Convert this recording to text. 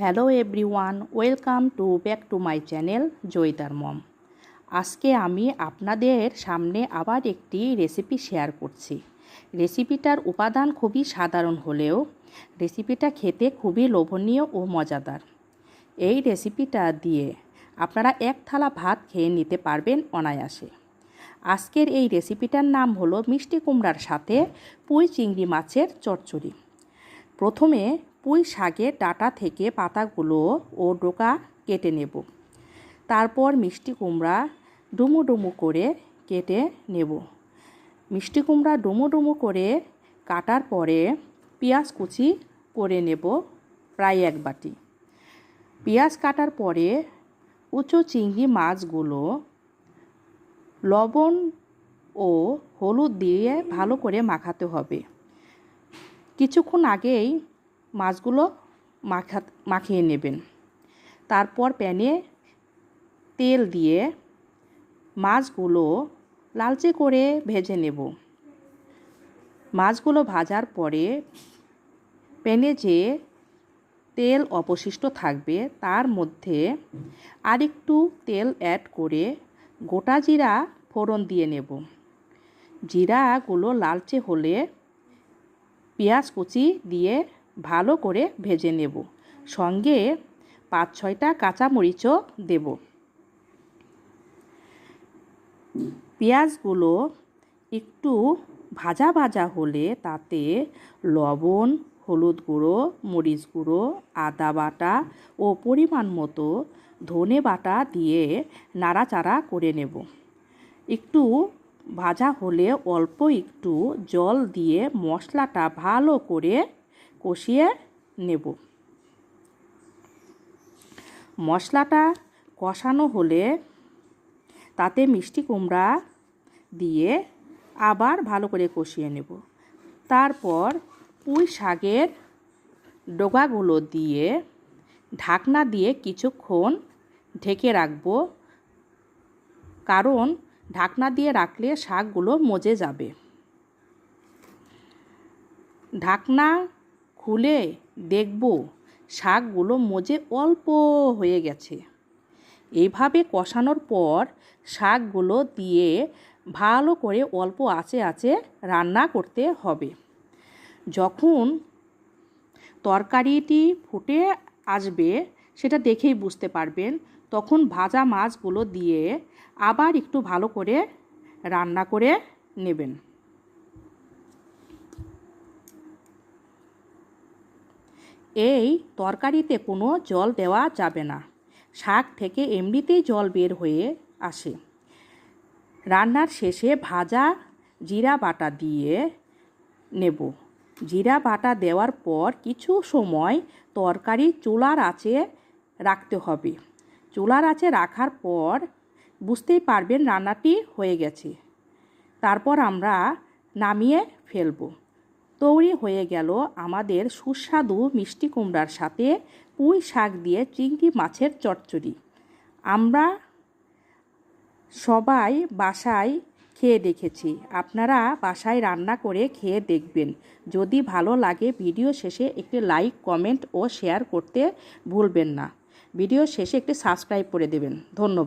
Hello everyone, welcome to back to my channel জয়িতার mom. আজকে আমি আপনাদের সামনে আবার একটি রেসিপি শেয়ার করছি। রেসিপিটার উপাদান খুবই সাধারণ হলেও রেসিপিটা খেতে খুবই লোভনীয় ও মজাদার। এই রেসিপিটা দিয়ে আপনারা এক থালা ভাত খেয়ে নিতে পারবেন অনায়াসে। আজকের এই রেসিপিটার নাম হলো মিষ্টি কুমড়ার সাথে পুঁই চিংড়ি মাছের চচ্চড়ি। প্রথমে পুঁই শাকের ডাটা থেকে পাতাগুলো ও ডোকা কেটে নেব। তারপর মিষ্টি কুমড়া ডুমো ডুমো করে কেটে নেব। মিষ্টি কুমড়া ডুমো ডুমো করে কাটার পরে পেঁয়াজ কুচি করে নেব প্রায় এক বাটি। পেঁয়াজ কাটার পরে উঁচু চিংড়ি মাছগুলো লবণ ও হলুদ দিয়ে ভালো করে মাখাতে হবে। কিছুক্ষণ আগেই মাছগুলো মাখা, মাখিয়ে নেবেন। তারপর প্যানে তেল দিয়ে মাছগুলো লালচে করে ভেজে নেব। মাছগুলো ভাজার পরে প্যানে যে তেল অবশিষ্ট থাকবে তার মধ্যে আরেকটু তেল অ্যাড করে গোটা জিরা ফোড়ন দিয়ে নেব। জিরাগুলো লালচে হলে পেঁয়াজ কুচি দিয়ে ভালো করে ভেজে নেব। সঙ্গে পাঁচ ছয়টা কাঁচামরিচও দেব। পেঁয়াজগুলো একটু ভাজা ভাজা হলে তাতে লবণ, হলুদ গুঁড়ো, মরিচ গুঁড়ো, আদা বাটা ও পরিমাণ মতো ধনে বাটা দিয়ে নাড়াচাড়া করে নেব। একটু ভাজা হলে অল্প একটু জল দিয়ে মশলাটা ভালো করে কষিয়ে নেব। মশলাটা কষানো হলে তাতে মিষ্টি কুমড়া দিয়ে আবার ভালো করে কষিয়ে নেব। তারপর পুঁই শাকের ডোগাগুলো দিয়ে ঢাকনা দিয়ে কিছুক্ষণ ঢেকে রাখব। কারণ ঢাকনা দিয়ে রাখলে শাকগুলো মজে যাবে। ঢাকনা খুলে দেখব, শাকগুলো মজে অল্প হয়ে গেছে। এইভাবে কষানোর পর শাকগুলো দিয়ে ভালো করে অল্প আঁচে আঁচে রান্না করতে হবে। যখন তরকারিটি ফুটে আসবে, সেটা দেখেই বুঝতে পারবেন, তখন ভাজা মাছগুলো দিয়ে আবার একটু ভালো করে রান্না করে নেবেন। এই তরকারিতে কোনো জল দেওয়া যাবে না। শাক থেকে এমনিতেই জল বের হয়ে আসে। রান্নার শেষে ভাজা জিরা বাটা দিয়ে নেব। জিরা বাটা দেওয়ার পর কিছু সময় তরকারি চুলার আঁচে রাখতে হবে। চুলার আঁচে রাখার পর বুঝতেই পারবেন রান্নাটি হয়ে গেছে। তারপর আমরা নামিয়ে ফেলব। তৈরি হয়ে গেল আমাদের সুস্বাদু মিষ্টি কুমড়ার সাথে পুঁই শাক দিয়ে চিংড়ি মাছের চচ্চড়ি। আমরা সবাই বাসায় খেয়ে দেখেছি। আপনারা বাসায় রান্না করে খেয়ে দেখবেন। যদি ভালো লাগে ভিডিও শেষে একটি লাইক, কমেন্ট ও শেয়ার করতে ভুলবেন না। ভিডিও শেষে একটি সাবস্ক্রাইব করে দেবেন। ধন্যবাদ।